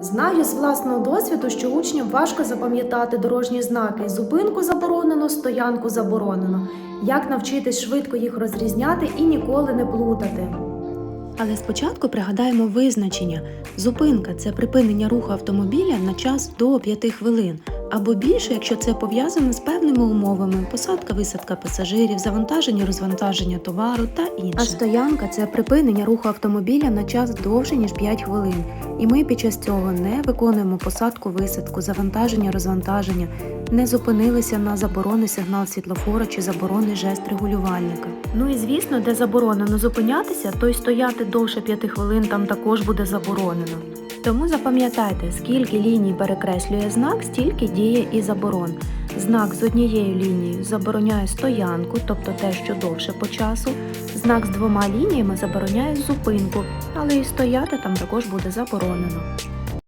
Знаю з власного досвіду, що учням важко запам'ятати дорожні знаки. Зупинку заборонено, стоянку заборонено. Як навчитись швидко їх розрізняти і ніколи не плутати. Але спочатку пригадаємо визначення. Зупинка це припинення руху автомобіля на час до 5 хвилин, або більше, якщо це пов'язано з певними умовами: посадка, висадка пасажирів, завантаження, розвантаження товару та інше. А стоянка це припинення руху автомобіля на час довше ніж 5 хвилин. І ми під час цього не виконуємо посадку, висадку, завантаження, розвантаження, не зупинилися на заборонний сигнал світлофора чи заборонний жест регулювальника. Ну і звісно, де заборонено зупинятися, то й стояти довше 5 хвилин там також буде заборонено. Тому запам'ятайте, скільки ліній перекреслює знак, стільки діє і заборон. Знак з однією лінією забороняє стоянку, тобто те, що довше по часу. Знак з двома лініями забороняє зупинку, але і стояти там також буде заборонено.